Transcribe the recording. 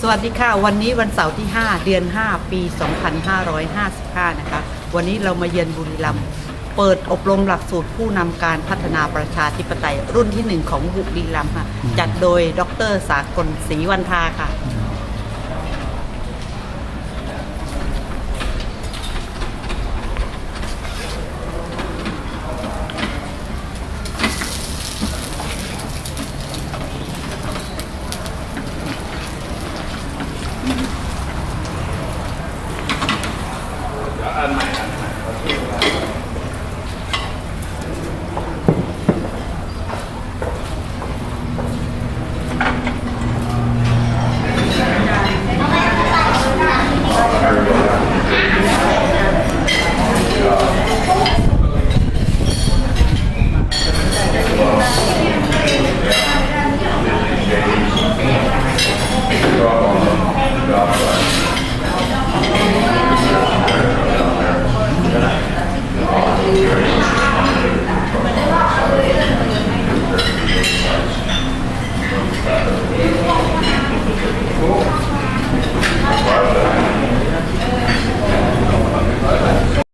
สวัสดีค่ะ วันนี้วันเสาร์ที่ 5 เดือน 5 ปี 2555 นะคะ วันนี้เรามาเยือนบุรีรัมย์เปิดอบรมหลักสูตรผู้นำการพัฒนาประชาธิปไตยรุ่นที่ 1 ของบุรีรัมย์ค่ะ จัดโดยดรสากลศรีวันทาค่ะ